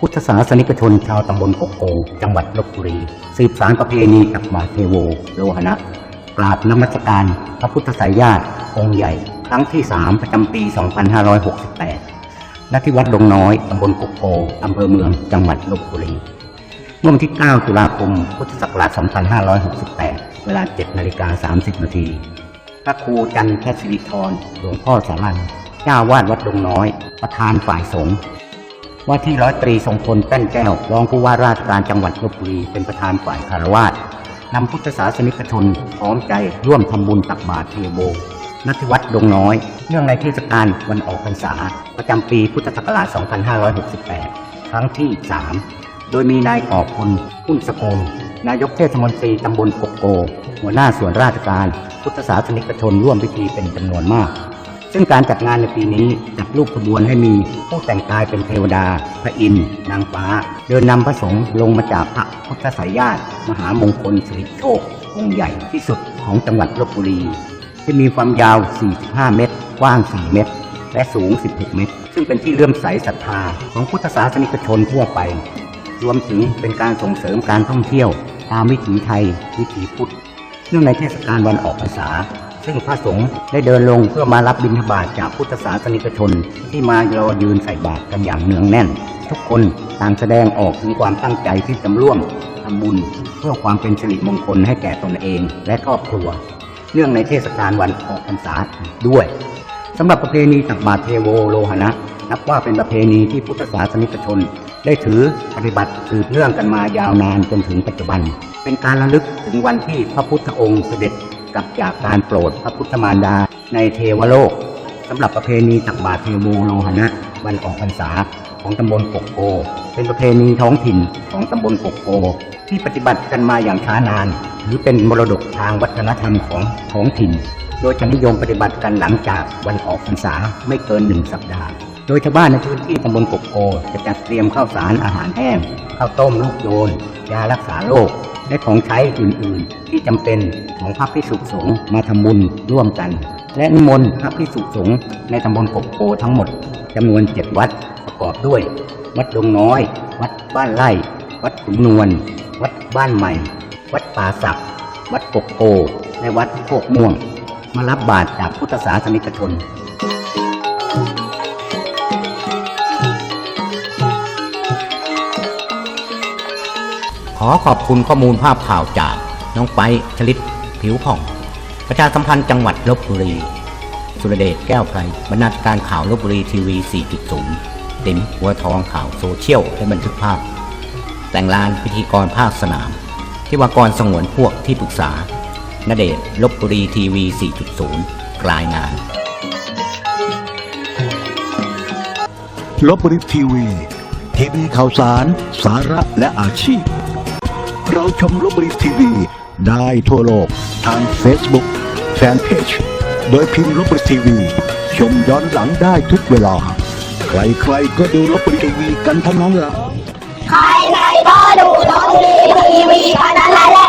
พุทธศาสนิกชนชาวตำบลกกโกงจังหวัดลบบุรี สืบสารประเพณีตักบาเทโวโลหณะกราบนมัสการพระพุทธสายญาติองค์ใหญ่ ครั้งที่ 3 ประจำปี 2568ณที่วัดดงน้อยตำบลกกโกงอำเภอเมืองจังหวัดลบบุรีเมื่อวันที่ 9 ตุลาคม พุทธศักราช 2568 เวลา 7นาฬิกา30 นาทีพระครูจันทร์แคสิริธรหลวงพ่อสารันเจ้าวาดวัดดงน้อย ประธานฝ่ายสงฆ์ ว่าที่ร้อยตรีทรงพลแป้นแก้วรองผู้ว่าราชการจังหวัดลบบุรีเป็นประธานฝ่ายคารวาสนำพุทธศาสนิกชนพร้อมใจร่วมทำบุญตักบาตรเทโวณที่วัดดงน้อย เนื่องในเทศกาลวันออกพรรษา ประจำปีพุทธศักราช 2568 ครั้งที่ 3 โดยมีนายออกพลพุ่นสกลนายกเทศมนตรีตำบลกกโก หัวหน้าส่วนราชการ พุทธศาสนิกชนร่วมพิธีเป็นจำนวนมาก ซึ่งการจัดงานในปีนี้จัดรูปขบวนให้มีผู้แต่งกายเป็นเทวดา พระอินทร์นางฟ้า เดินนำพระสงฆ์ลงมาจากพระพุทธสายญาติ มหามงคลสิริโชคองค์ใหญ่ที่สุดของจังหวัดลบบุรี ที่มีความยาว 45 เมตร กว้าง 4 เมตร และสูง 16 เมตร ซึ่งเป็นที่เลื่อมใสศรัทธาของพุทธศาสนิกชนทั่วไป รวมถึงเป็นการส่งเสริมการท่องเที่ยว ตามวิถีไทย วิถีพุทธ เนื่องในเทศกาลวันออกพรรษา ซึ่งพระสงฆ์ได้เดินลงเพื่อมารับบิณฑบาตจากพุทธศาสนิกชน ที่มารอยืนใส่บาตรกันอย่างเนืองแน่น ทุกคนต่างแสดงออกถึงความตั้งใจที่จะร่วมทำบุญ เพื่อความเป็นสิริมงคลให้แก่ตนเองและครอบครัว เนื่องในเทศกาลวันออกพรรษาด้วยสำหรับประเพณีตักบาตรเทโวโลหณะนับว่าเป็นประเพณีที่พุทธศาสนิกชน ได้ถือปฏิบัติสืบเนื่องกันมายาวนานจนถึงปัจจุบัน เป็นการระลึกถึงวันที่พระพุทธองค์เสด็จ กลับจากการโปรดพระพุทธมารดาในเทวโลกสำหรับประเพณีตักบาตรเทโวโลหณะวันออกพรรษาของตำบลกกโก เป็นประเพณีท้องถิ่นของตำบลกกโก ที่ปฏิบัติกันมาอย่างช้านานหรือเป็นมรดกทางวัฒนธรรมของท้องถิ่น โดยจะนิยมปฏิบัติกันหลังจากวันออกพรรษาไม่เกินหนึ่งสัปดาห์ โดยชาวบ้านในพื้นที่ตำบลกกโก จะจัดเตรียมข้าวสารอาหารแห้งข้าวต้มลูกโยน ยารักษาโรคและของใช้อื่นๆ ที่จำเป็นของพระภิกษุสงฆ์มาทำบุญร่วมกัน และนิมนต์พระภิกษุสงฆ์ในตำบลกกโกทั้งหมดจำนวนเจ็ดวัดประกอบด้วย วัดดงน้อย วัดบ้านไร่ วัดขุนนวลวัดบ้านใหม่ วัดป่าศักวัดกกโกและวัดโคกม่วง มารับบาตรจากพุทธศาสนิกชน ขอขอบคุณข้อมูลภาพข่าวจากน้องไปชลิตผิวผ่อง ประชาสัมพันธ์จังหวัดลบบุรี สุรเดชแก้วไพรบรรณาธิการข่าวลบบุรีทีวี 4.0 ติ๋มหัวทองข่าวโซเชียลและบันทึกภาพ แต่งลานพิธีกรภาคสนาม ที่วากรสงวนพวกที่ปรึกษาณเดชลบบุรีทีวี 4.0 รายงานลบบุรีทีวี ทีวีข่าวสาร สาระและอาชีพ เราชมลบบุรีทีวี ได้ทั่วโลกทาง Facebook Fanpage โดยพิมพ์ลบบุรีทีวี ชมย้อนหลังได้ทุกเวลา ใครๆก็ดูลบบุรีทีวีกันทั้งนั้นละใครใครก็ดูดนตรีทีวีกันนั้นแหละ